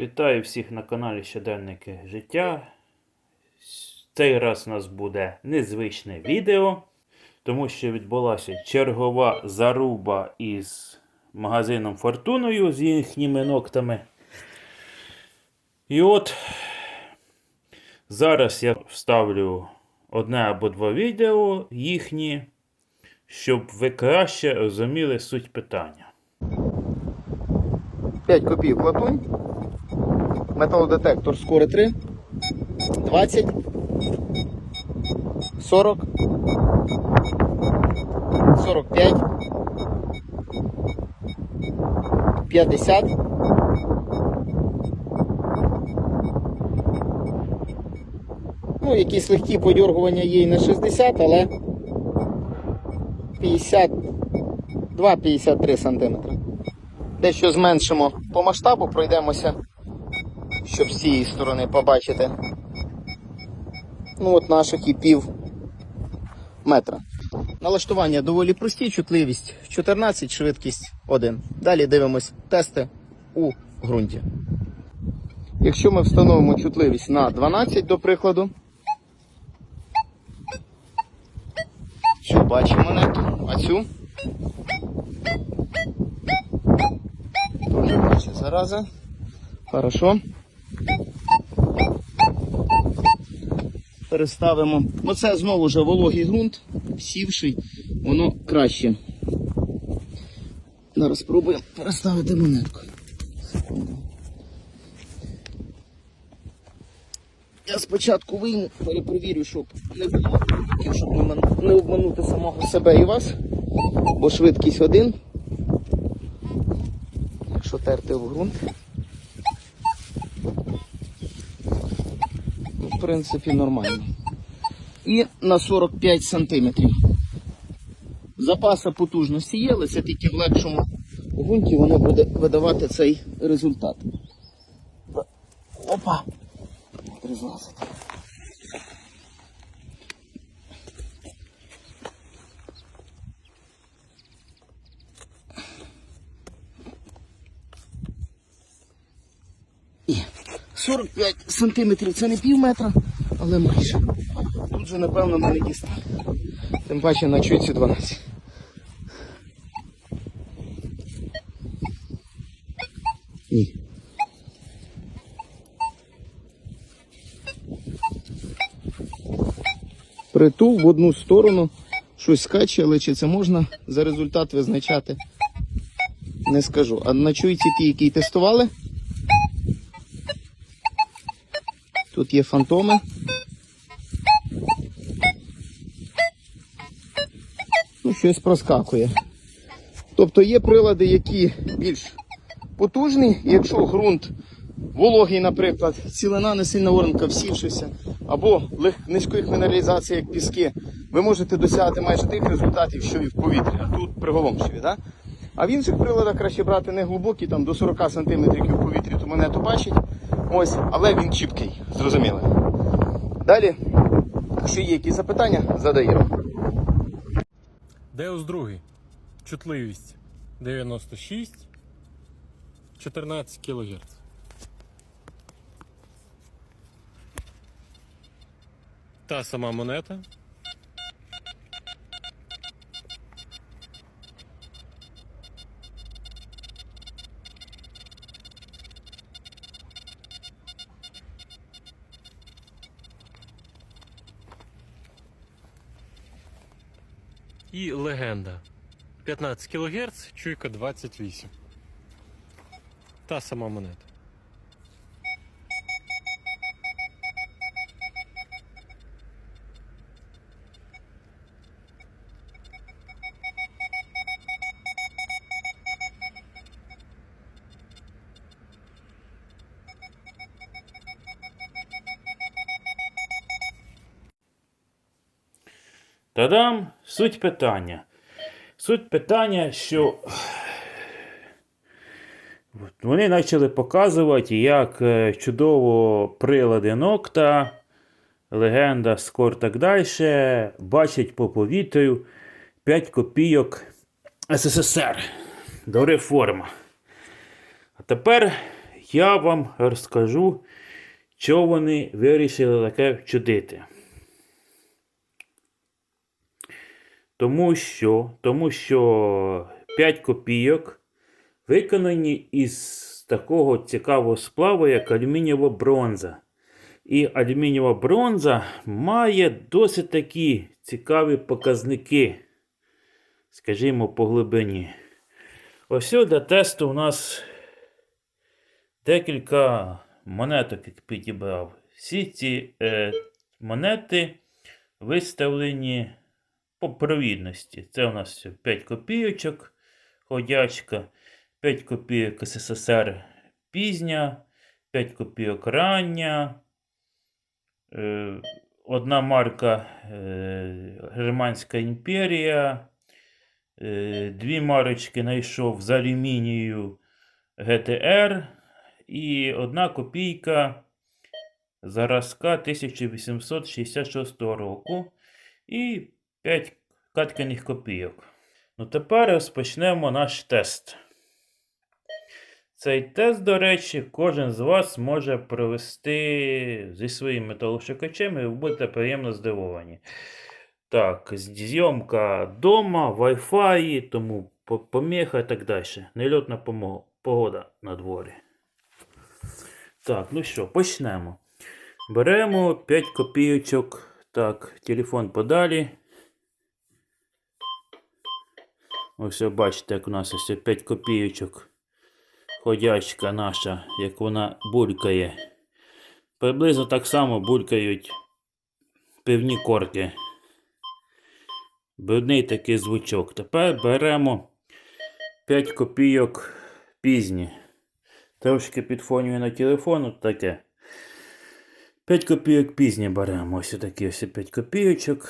Вітаю всіх на каналі Щоденники життя. Цей раз у нас буде незвичне відео, тому що відбулася чергова заруба із магазином Фортуною з їхніми ногтами. І от зараз я вставлю одне або два відео їхні, щоб ви краще розуміли суть питання. 5 копійок латунь. Металодетектор скоро 3. 20. 40. 45. 50. Ну, якісь легкі подьоргування є і на 60, але 52-53 см. Дещо зменшимо по масштабу, пройдемося, щоб з цієї сторони побачити. Ну от наших і пів метра. Налаштування доволі прості, чутливість 14, швидкість 1. Далі дивимось тести у ґрунті. Якщо ми встановимо чутливість на 12, до прикладу, цю бачимо нету, а цю Тоже зараза. Хорошо. Переставимо. Ну це знову вже вологий ґрунт, сівший, воно краще. Зараз спробуємо переставити монетку. Секунду. Я спочатку вийму, перепровірю, щоб не було, щоб не обманути самого себе і вас, бо швидкість один. Якщо терти в ґрунт. В принципі, нормально. І на 45 сантиметрів. Запаса потужності є, але це тільки в легшому ґрунті воно буде видавати цей результат. Опа! Треба злазити. І 45 сантиметрів це не пів метра, але майже. Тут же, напевно, ми не дістали. Тим паче на чуйці 12. Ні. Притул в одну сторону, щось скаче, але чи це можна за результат визначати? Не скажу. А на чуйці ті, які тестували, Тут є фантоми. Ну, щось проскакує. Тобто є прилади, які більш потужні, якщо ґрунт вологий, наприклад, цілина не сильно оранка всівшися, або низької мінералізації, як піски, ви можете досягати майже тих результатів, що і в повітрі, а тут приголомшиві. Да? А в інших приладах краще брати не глибокі, там до 40 см в повітрі, то монету бачить. Ось, але він чіпкий, зрозуміло. Далі, якщо є якісь запитання, задаємо. Деус другий. Чутливість 96 14 кГц. Та сама монета. І легенда. 15 кГц, чуйка 28. Та сама монета. Та-дам! Суть питання. Суть питання, що вони почали показувати, як е, чудово прилади Нокта, легенда Скор так далі, бачать по повітрю 5 копійок СССР до реформа. А тепер я вам розкажу, що вони вирішили таке вчудити. Тому що, тому що 5 копійок виконані із такого цікавого сплаву, як алюмінієва бронза. І алюмінієва бронза має досить такі цікаві показники, скажімо, по глибині. Ось для тесту у нас декілька монеток, як підібрав. Всі ці е, монети виставлені по провідності. Це у нас 5 копійочок, ходячка, 5 копійок СССР пізня, 5 копійок рання. Е, одна марка е, Германська імперія. Е, дві марочки знайшов з алюмінію ГТР. І одна копійка заразка 1866 року. І 5 катканих копійок. Ну, тепер розпочнемо наш тест. Цей тест, до речі, кожен з вас може провести зі своїм металошукачем, і ви будете приємно здивовані. Так, зйомка вдома, Wi-Fi, тому поміха і так далі. Нельотна погода на дворі. Так, ну що, почнемо. Беремо 5 копійочок. Так, телефон подалі. Ось бачите, як у нас ось 5 копійочок. Ходячка наша, як вона булькає. Приблизно так само булькають пивні корки. Брудний такий звучок. Тепер беремо 5 копійок пізні. Трошки підфонюю на телефон, таке. 5 копійок пізні беремо. Ось такі ось 5 копійочок.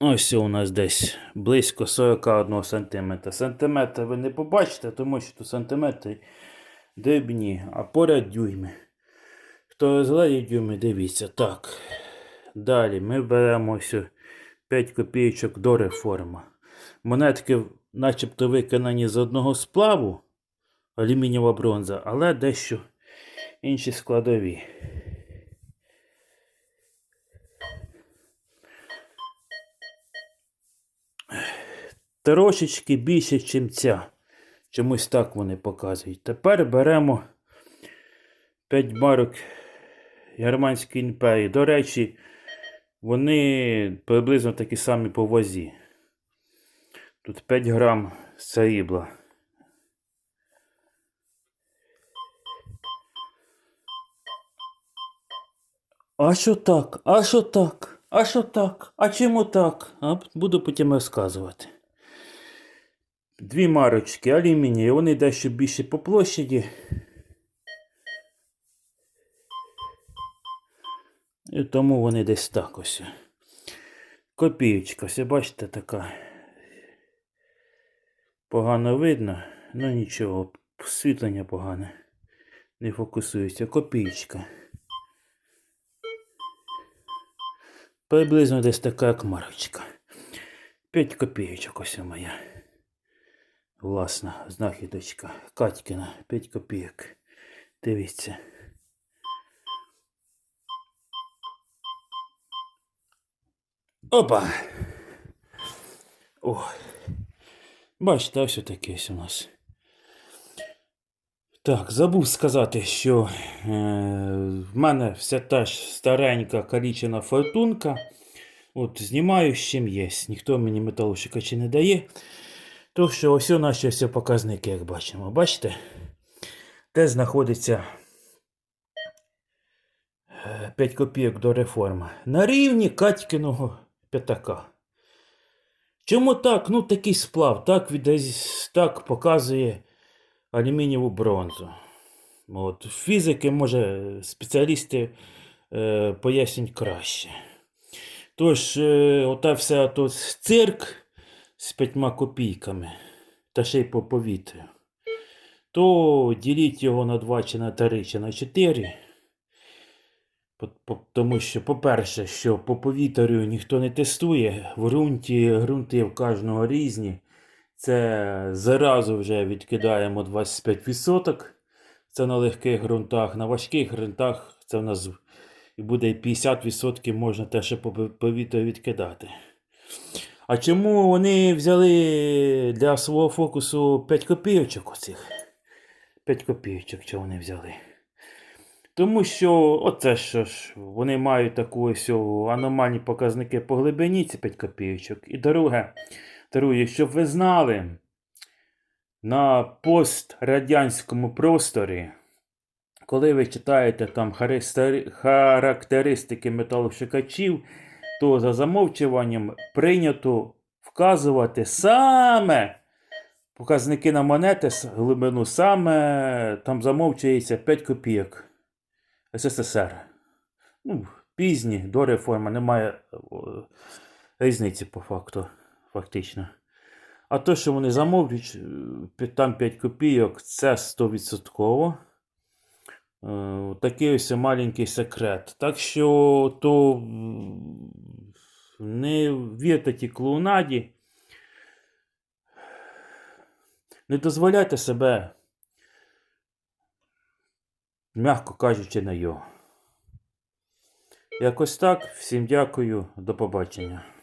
Ось у нас десь близько 41 см. Сантиметр ви не побачите, тому що тут сантиметри дрібні, а поряд дюйми. Хто розглядає дюйми, дивіться. Так. Далі ми беремо ось 5 копійочок до реформа. Монетки начебто виконані з одного сплаву, алюмінієва бронза, але дещо інші складові. Трошечки більше, ніж ця. Чомусь так вони показують. Тепер беремо 5 марок Германської імперії. До речі, вони приблизно такі самі по вазі. Тут 5 грам срібла. А що так? А що так? А що так? А чому так? А буду потім розказувати. Дві марочки алюмінію, вони дещо більше по площаді. І тому вони десь так ось. Копієчка, все бачите, така. Погано видно, ну нічого, освітлення погане. Не фокусується. Копієчка. Приблизно десь така як марочка. 5 копійочок ось моя. Власна знахідочка. Катькіна, 5 копійок. Дивіться. Опа! Ой. Бачите, ось таке у нас. Так, забув сказати, що е, в мене вся та ж старенька калічена фортунка. От знімаю з чим є. Ніхто мені металошукачі не дає. То що ось у наші ось показники, як бачимо. Бачите? Де знаходиться 5 копійок до реформи. На рівні Катькиного п'ятака. Чому так? Ну такий сплав, так, віддає- так показує алюмінієву бронзу. От, фізики, може, спеціалісти е, пояснять краще. Тож, е, ота вся тут цирк з п'ятьма копійками та ще й по повітрю. то діліть його на 2 чи на 3 чи на 4. По- по- Тому що, по-перше, що по повітрю ніхто не тестує, в ґрунті ґрунти в кожного різні. Це заразу вже відкидаємо 25%. Це на легких ґрунтах. На важких ґрунтах це в нас буде 50% можна теж по повітрю відкидати. А чому вони взяли для свого фокусу 5 копійочок оцих? 5 копійочок, чого вони взяли? Тому що оце що ж, вони мають таку ось аномальні показники по глибині, ці 5 копійочок. І друге, друге, щоб ви знали, на пострадянському просторі, коли ви читаєте там характеристики металошукачів, то за замовчуванням прийнято вказувати саме показники на монети, с- глибину саме там замовчується 5 копійок СССР. Ну, пізні, до реформи, немає різниці по факту, фактично. А то, що вони замовчують, е, там 5 копійок, це 100%. Е, Такий ось маленький секрет. Так що то не вірте тій клоунаді. Не дозволяйте себе, м'яко кажучи, на його. Якось так. Всім дякую. До побачення.